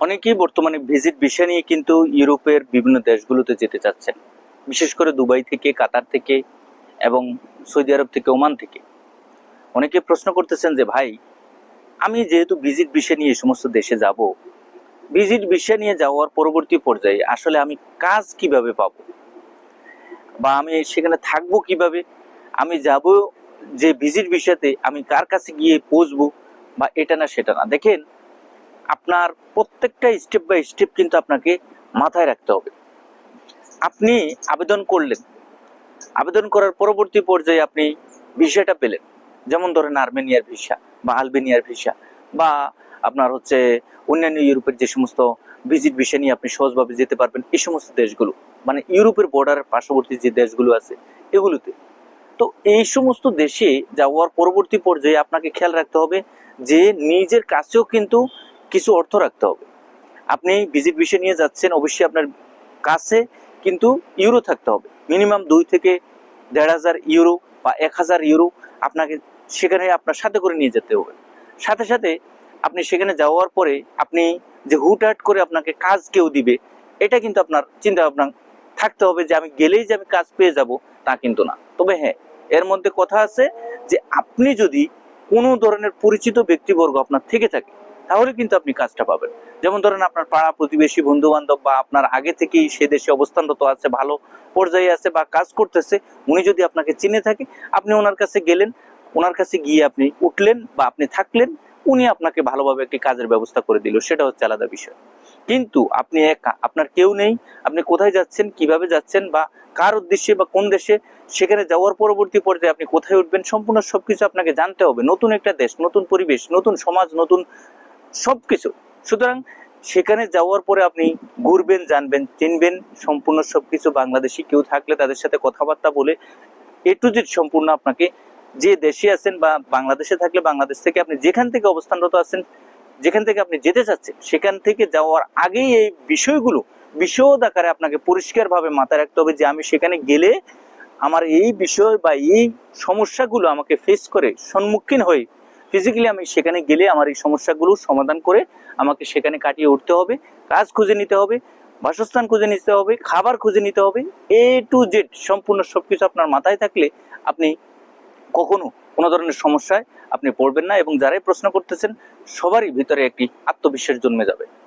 অনেকেই বর্তমানে visit visa নিয়ে কিন্তু ইউরোপের বিভিন্ন দেশগুলোতে যেতে চাচ্ছেন। বিশেষ করে দুবাই থেকে, কাতার থেকে এবং সৌদি আরব থেকে, ওমান থেকে। অনেকে প্রশ্ন করতেছেন যে, ভাই, আমি যেহেতু ভিজিট ভিসা নিয়ে সমস্ত দেশে যাব ভিজিট ভিসা নিয়ে যাওয়ার পরবর্তী পর্যায়ে আসলে আমি কাজ কীভাবে পাব? বা আমি সেখানে থাকব কীভাবে? আমি যাব যে ভিজিট ভিসাতে আমি কার কাছে গিয়ে পৌঁছবো? বা এটা না, সেটা না। দেখেন আপনার প্রত্যেকটা স্টেপ বাই স্টেপ কিন্তু আপনাকে মাথায় রাখতে হবে। আপনি আবেদন করলেন। আবেদন করার পরবর্তী পর্যায়ে আপনি ভিসাটা পেলেন। যেমন ধরেন আর্মেনিয়ার ভিসা বা আলবেনিয়ার ভিসা বা আপনার হচ্ছে অন্যান্য ইউরোপের যে সমস্ত ভিজিট ভিসা নিয়ে আপনি সহজভাবে যেতে পারবেন এই সমস্ত দেশগুলো মানে ইউরোপের বর্ডারের পার্শ্ববর্তী যে দেশগুলো আছে এগুলোতে। তো এই সমস্ত দেশে যাওয়ার পরবর্তী পর্যায়ে আপনাকে খেয়াল রাখতে হবে যে নিজের কাছেও কিন্তু কিছু অর্থ রাখতে হবে। আপনি ভিজিট ভিসা নিয়ে যাচ্ছেন, অবশ্যই আপনার কাছে কিন্তু ইউরো থাকতে হবে। মিনিমাম দুই থেকে দেড় হাজার ইউরো বা এক হাজার ইউরো আপনাকে সেখানে আপনার সাথে করে নিয়ে যেতে হবে। সাথে সাথে আপনি সেখানে যাওয়ার পরে আপনি যে হুটহাট করে আপনাকে কাজ কেউ দিবে, এটা কিন্তু আপনার চিন্তা ভাবনা থাকতে হবে যে আমি গেলেই যে আমি কাজ পেয়ে যাব তা কিন্তু না। তবে হ্যাঁ এর মধ্যে কথা আছে যে আপনি যদি কোনো ধরনের পরিচিত ব্যক্তিবর্গ আপনার থেকে থাকে তাহলে কিন্তু আপনি কাজটা পাবেন। যেমন ধরেন আপনার পাড়া প্রতিবেশী বন্ধু বান্ধব বা আপনার আগে থেকেই সে দেশে অবস্থানরত আছে, ভালো পর্যায়ে আছে বা কাজ করতেছে, উনি যদি আপনাকে চিনে থাকে, আপনি ওনার কাছে গেলেন, ওনার কাছে গিয়ে আপনি উঠলেন বা আপনি থাকলেন, উনি আপনাকে ভালোভাবে একটি কাজের ব্যবস্থা করে দিল। সেটা হচ্ছে আলাদা বিষয়। কিন্তু আপনি একা, আপনার কেউ নেই, আপনি কোথায় যাচ্ছেন, কীভাবে যাচ্ছেন বা কার উদ্দেশ্যে বা কোন দেশে, সেখানে যাওয়ার পরবর্তী পর্যায়ে আপনি কোথায় উঠবেন, সম্পূর্ণ সবকিছু আপনাকে জানতে হবে। নতুন একটা দেশ, নতুন পরিবেশ, নতুন সমাজ, নতুন সবকিছু। সুতরাং সেখানে যাওয়ার পরে আপনি ঘুরবেন, জানবেন, চিনবেন সম্পূর্ণ সবকিছু। বাংলাদেশি কেউ থাকলে তাদের সাথে কথাবার্তা বলে এ টু জেড সম্পূর্ণ আপনাকে যে দেশে আছেন বা বাংলাদেশে থাকলে বাংলাদেশ থেকে আপনি যেখান থেকে অবস্থানরত আছেন, যেখান থেকে আপনি যেতে চাচ্ছেন, সেখান থেকে যাওয়ার আগেই এই বিষয়গুলো বিশদ আকারে আপনাকে পরিষ্কারভাবে মাথায় রাখতে হবে যে আমি সেখানে গেলে আমার এই বিষয় বা এই সমস্যাগুলো আমাকে ফেস করে সম্মুখীন হয়ে ফিজিক্যালি আমি সেখানে গেলে আমার এই সমস্যাগুলো সমাধান করে আমাকে সেখানে কাটিয়ে উঠতে হবে, কাজ খুঁজে নিতে হবে, বাসস্থান খুঁজে নিতে হবে, খাবার খুঁজে নিতে হবে এ টু জেড সম্পূর্ণ সবকিছু আপনার মাথায় থাকলে আপনি কখনো কোনো ধরনের সমস্যায় আপনি পড়বেন না এবং যারাই প্রশ্ন করতেছেন, সবারই ভিতরে একটি আত্মবিশ্বাস জন্মে যাবে।